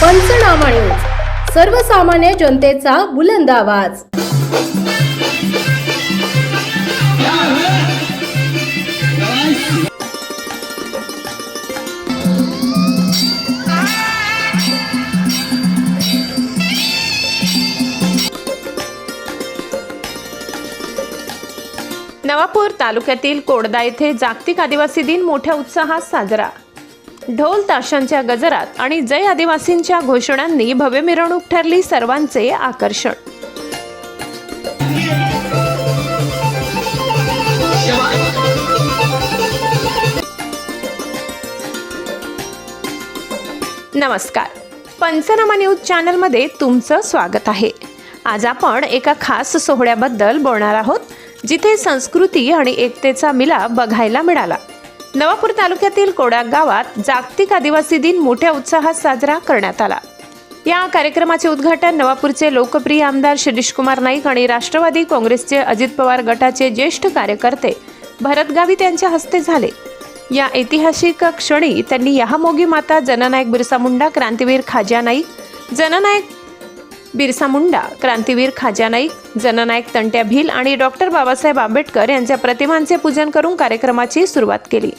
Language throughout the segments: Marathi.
पंचनामा न्यूज सर्वसामान्य जनतेचा बुलंद आवाज. नवापूर तालुक्यातील कोडदा येथे जागतिक आदिवासी दिन मोठ्या उत्साहात साजरा. ढोल ताशांच्या गजरात आणि जय आदिवासींच्या घोषणांनी भव्य मिरवणूक ठरली सर्वांचे आकर्षण. नमस्कार. पंचनामा न्यूज चॅनलमध्ये तुमचं स्वागत आहे. आज आपण एका खास सोहळ्याबद्दल बोलणार आहोत जिथे संस्कृती आणि एकतेचा मिलाप बघायला मिळाला. नवापूर तालुक्यातील कोडाक गावात जागतिक आदिवासी दिन मोठ्या उत्साहात साजरा करण्यात आला. या कार्यक्रमाचे उद्घाटन नवापूरचे लोकप्रिय आमदार शिरीषकुमार नाईक आणि राष्ट्रवादी काँग्रेसचे अजित पवार गटाचे ज्येष्ठ कार्यकर्ते भरत गावित यांच्या हस्ते झाले. या ऐतिहासिक क्षणी त्यांनी यहामोगी माता जननायक बिरसा मुंडा क्रांतीवीर खाजा नाईक जननायक बिरसा मुंडा क्रांतीवीर खाजा नाईक जननायक तंट्या भील आणि डॉक्टर बाबासाहेब आंबेडकर यांच्या प्रतिमांचे पूजन करून कार्यक्रमाची सुरुवात केली.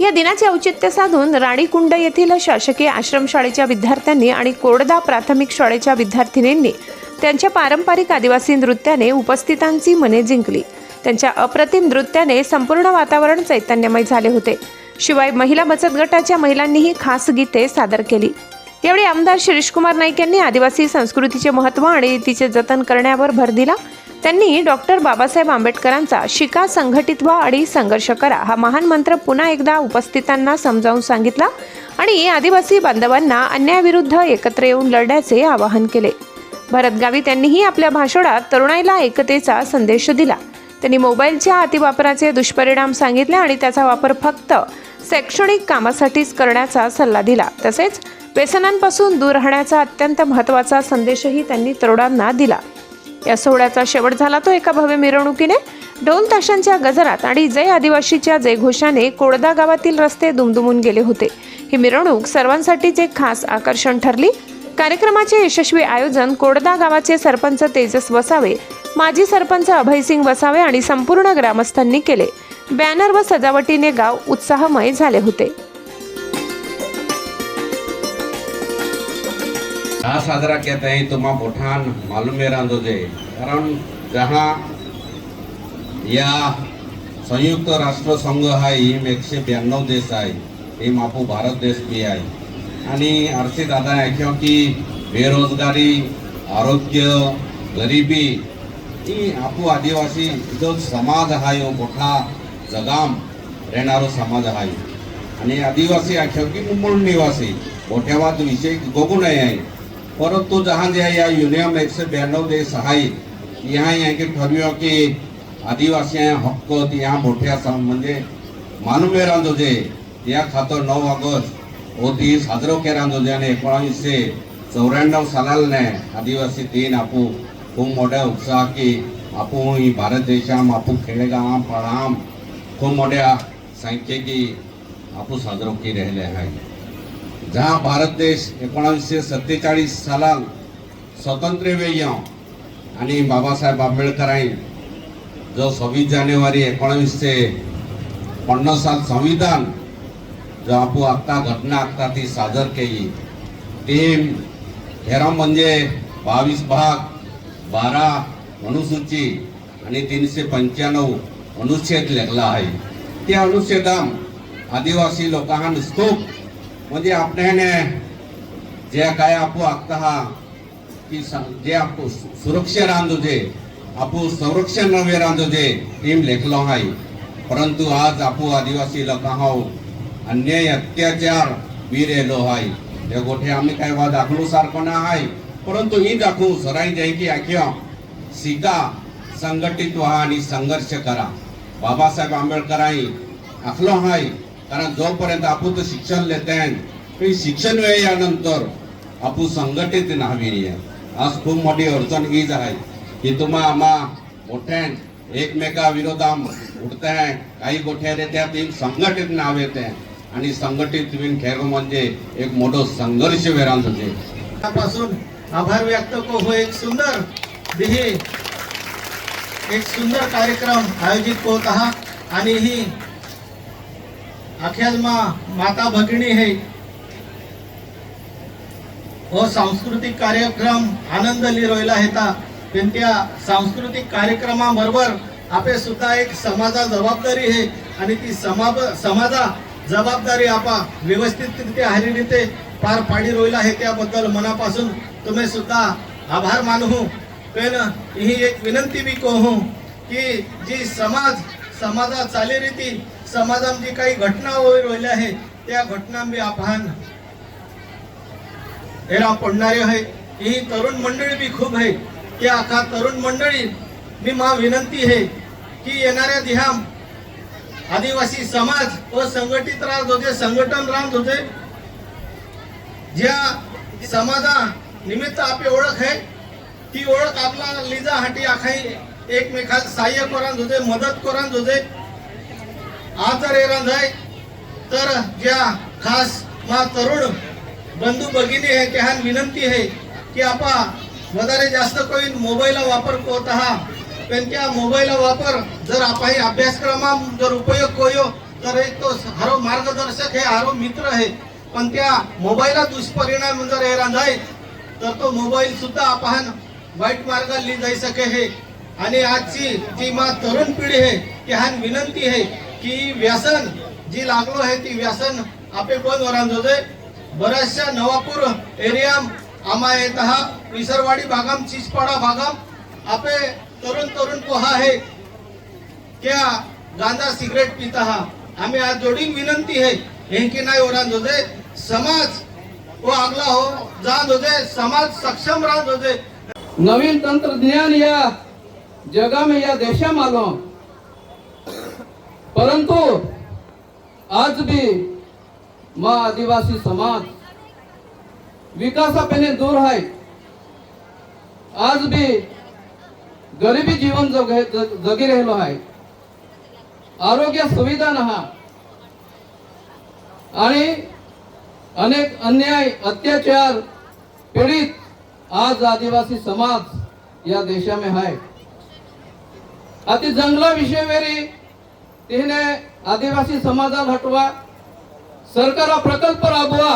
या दिनाचे औचित्य साधून राणीकुंड येथील शासकीय आश्रमशाळेच्या विद्यार्थ्यांनी आणि कोरडदा प्राथमिक शाळेच्या विद्यार्थिनींनी त्यांच्या पारंपरिक आदिवासी नृत्याने उपस्थितांची मने जिंकली. त्यांच्या अप्रतिम नृत्याने संपूर्ण वातावरण चैतन्यमय झाले होते. शिवाय महिला बचत गटाच्या महिलांनीही खास गीते सादर केली. यावेळी आमदार शिरीषकुमार नाईक यांनी आदिवासी संस्कृतीचे महत्त्व आणि तिचे जतन करण्यावर भर दिला. त्यांनी डॉक्टर बाबासाहेब आंबेडकरांचा शिका संघटित व्हा आणि संघर्ष करा हा महान मंत्र पुन्हा एकदा उपस्थितांना समजावून सांगितला आणि आदिवासी बांधवांना अन्यायाविरुद्ध एकत्र येऊन लढण्याचे आवाहन केले. भरतगावी त्यांनीही आपल्या भाषणात तरुणाईला एकतेचा संदेश दिला. त्यांनी मोबाईलच्या अतिवापराचे दुष्परिणाम सांगितले आणि त्याचा वापर फक्त शैक्षणिक कामासाठीच करण्याचा सल्ला दिला. तसेच व्यसनांपासून दूर राहण्याचा अत्यंत महत्त्वाचा संदेशही त्यांनी तरुणांना दिला. या सोहळ्याचा शेवट झाला तो एका भव्य मिरवणुकीने. ढोल ताशांच्या गजरात आणि जय आदिवासीच्या जयघोषाने कोडदा गावातील रस्ते दुमदुमून गेले होते. ही मिरवणूक सर्वांसाठीच एक खास आकर्षण ठरली. कार्यक्रमाचे यशस्वी आयोजन कोडदा गावाचे सरपंच तेजस वसावे माजी सरपंच अभयसिंग वसावे आणि संपूर्ण ग्रामस्थांनी केले. बॅनर व सजावटीने गाव उत्साहमय झाले होते. जहाँ साजरा केत आहे तो माँ भूटान मालूम है रांधोजे कारण जहा या संयुक्त राष्ट्र संघ आहे हिम एकशे ब्याण्णव देश आहे हिम आपू भारत देश भी आहे आणि आरसी दादा ऐकव की बेरोजगारी आरोग्य गरिबी ही आपू आदिवासी जो समाज आहे यो मोठा जगाम रेणारो समाज आहे आणि आदिवासी आख्यो की मूळ निवासी मोठ्या वाद विषय गोगुण आहे परंतु जहां जे या युनियन एकशे ब्याण्णव देश आहे यहाँ के ठरवियो की आदिवासी हक्क ह्या मोठ्या सम- म्हणजे मानुमे रांदोजे या खातर नऊ ऑगस्ट हो दी साजरो के रांदोजे आणि एकोणावीसशे चौऱ्याण्णव सालालने आदिवासी दिन आपू खूप मोठ्या उत्साह की आपू ही भारत देशाम आपू खेडेगावां पळाम खूप मोठ्या संख्येकी आपू साजरो की राहिले आहे जहा भारत देश एकोणावीसशे सत्तेचाळीस सालांत स्वतंत्र वेय्यो आणि बाबासाहेब आंबेडकरांनी जो सव्वीस जानेवारी एकोणावीसशे पन्नास साल संविधान जो आपू आत्ता घटना आत्ता ती सादर केली ती हेरा म्हणजे बावीस भाग बारा अनुसूची आणि तीनशे पंच्याण्णव अनुच्छेद लेखला आहे. त्या अनुच्छेदाम आदिवासी लोकांना स्तूप म्हणजे आपल्याने जे काय आपू आखता हा की जे आपू सु- सुरक्षा रांदोजे आपू संरक्षण नवे रांदोजे टीम लेखलो आहे परंतु आज आपू आदिवासी लोकां अन्याय अत्याचार वीर येलो आहे हे गोठे आम्ही काय वा दाखलो सारखो ना आहे परंतु ही दाखवू सराई जाय की आख्या शिका संघटित व्हा आणि संघर्ष करा. बाबासाहेब आंबेडकरांनी आखलो आहे कारण जोपर्यंत आपण तर शिक्षण लेते ते शिक्षण वेळेनंतर आपण संघटित नावी आज खूप मोठी अडचण हीच आहे की तुम्हा आम्हा मोठ्यान एकमेका विरोधा उठताय काही गोठ्या त्या ती संघटित नाव येते आणि संघटित बीन खेळ म्हणजे एक मोठो संघर्ष वेरान होते। पासून आभार व्यक्त को हो एक सुंदर एक सुंदर कार्यक्रम आयोजित होत आहात आणि ही अख्याल मा माता भगिनी हे। हो सांस्कृतिक कार्यक्रम आनंद लिरोयला हेता। पण त्या सांस्कृतिक कार्यक्रमाबरोबर आपे सुद्धा एक समाजा जबाबदारी आहे आणि ती समाब समाजा जबाबदारी आपा व्यवस्थितरित्या हरिरीते पार पाडी रोयला हे त्याबद्दल मनापासून तुम्ही सुद्धा आभार मानू पण ही एक विनंती बी कहू की जी समाज समाजा चालीरीती समाजात जी काही घटना होई रोयल्या आहे त्या घटना बी आपण हेरा पडणारे आहे. ही तरुण मंडळी बी खूप आहे. त्या आता तरुण मंडळी मी मा विनंती आहे की येणाऱ्या दिहाम आदिवासी समाज व संघटित राहत होते संघटन राहत होते ज्या समाजा निमित्त आपली ओळख आहे ती ओळख आपला लिजा हाटी आखाई एकमेकात सहाय्य करांत होते मदत करत होते. आज जर येणार नाही तर ज्या खास मा तरुण बंधू भगिनी आहे त्या विनंती आहे की आपा वधारे जास्त करून मोबाईलला वापर करत आहात पण त्या मोबाईल वापर जर आपण अभ्यासक्रमा जर उपयोग करू तर एक तो हरो मार्गदर्शक हे हरो मित्र आहे. पण त्या मोबाईलला दुष्परिणाम जर येणार नाही तर तो मोबाईल सुद्धा आपण वाईट मार्गाला जाई सके हे. आणि आजची जी मा तरुण पिढी आहे त्या विनंती आहे की व्यसन जी लागलो आहे ती व्यसन आपे बंद वरांत होते बऱ्याचशा नवापूर एरिया आम्हा येत हा विसरवाडी भागाम चिचपाडा भागाम. आपे तरुण तरुण पोहा आहे. क्या गांजा सिगरेट पिता हा आम्ही आज जोडीन विनंती आहे. हे की नाही ओरांत होते समाज व आगला हो. जात होते समाज सक्षम राहत होते नवीन तंत्रज्ञान या जगामध्ये या देशा मालूम परंतु आज भी मा आदिवासी समाज विकासापेने दूर आहे. आज भी गरिबी जीवन जग जगी राहिलो आहे. आरोग्य सुविधा नहा. आणि अनेक अन्याय अत्याचार पीडित आज आदिवासी समाज या देशामध्ये आहे. अति जंगला विषय वेरी तिने आदिवासी समाजाला हटवा सरकार प्रकल्प राबवा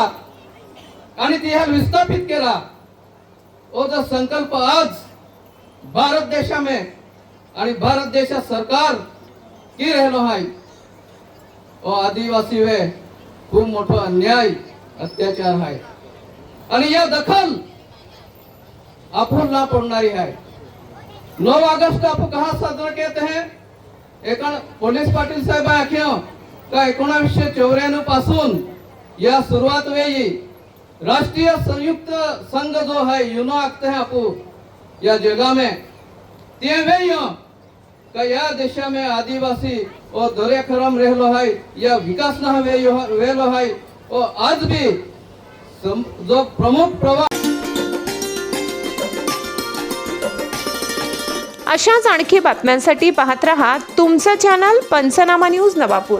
आणि तिला विस्थापित केला. ओ जो संकल्प आज भारत देशामध्ये आणि भारत देशा सरकार की राहिलो हाय? ओ आदिवासी वे खूप मोठो अन्याय अत्याचार आहे आणि या दखल आपण ना पडणारी आहे नऊ ऑगस्ट आपण कहा साजरा करते हैं? एकण पोलीस पाटील साहेब का एकोणावीसशे चौऱ्याण्णवपासून या सुरुवात वेळी राष्ट्रीय संयुक्त संघ जो है युनो आखते हैं आपू या जगह में ते वे का या देशा में आदिवासी और खरम रहलो है या विकास ना वेलो हो- है और आज भी जो प्रमुख प्रवाह अशाच आणखी बातम्यांसाठी पाहत रहा तुमचं चॅनल पंचनामा न्यूज नवापूर.